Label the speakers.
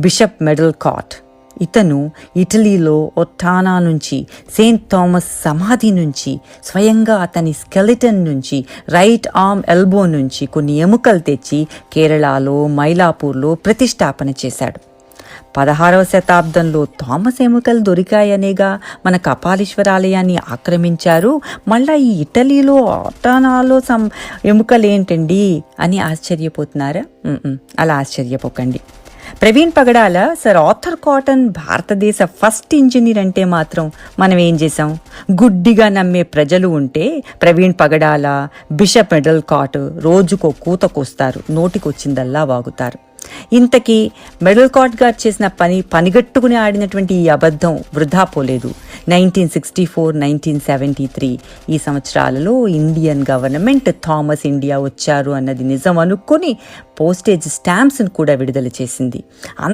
Speaker 1: Bishop medal cot ఇతను ఇటలీలో ఒట్టానా నుంచి సెయింట్ థామస్ సమాధి నుంచి స్వయంగా అతని స్కెలిటన్ నుంచి రైట్ ఆర్మ్ ఎల్బో నుంచి కొన్ని ఎముకలు తెచ్చి కేరళలో మైలాపూర్లో ప్రతిష్టాపన చేశాడు. పదహారవ శతాబ్దంలో థామస్ ఎముకలు దొరికాయనేగా మన కపాలీశ్వరాలయాన్ని ఆక్రమించారు. మళ్ళా ఈ ఇటలీలో ఆటానాలో సం ఎముకలు ఏంటండి అని ఆశ్చర్యపోతున్నారా? అలా ఆశ్చర్యపోకండి. Praveen Pagadala sir author Cotton భారతదేశ ఫస్ట్ ఇంజనీర్ అంటే మాత్రం మనం ఏం చేసాం గుడ్డిగా నమ్మే ప్రజలు ఉంటే ప్రవీణ్ పగడాల బిషప్ మెడల్ కాట్ రోజుకో కూతకొస్తారు నోటికొచ్చిందల్లా వాగుతారు. ఇంతకీ మెడల్ కాట్ గారు చేసిన పని పనిగట్టుకుని ఆడినటువంటి ఈ అబద్ధం వృధా పోలేదు. Nineteen sixty four nineteen seventy three ఈ సంవత్సరాలలో ఇండియన్ గవర్నమెంట్ థామస్ ఇండియా వచ్చారు అన్నది నిజం అనుకొని పోస్టేజ్ స్టాంప్స్ను కూడా విడుదల చేసింది.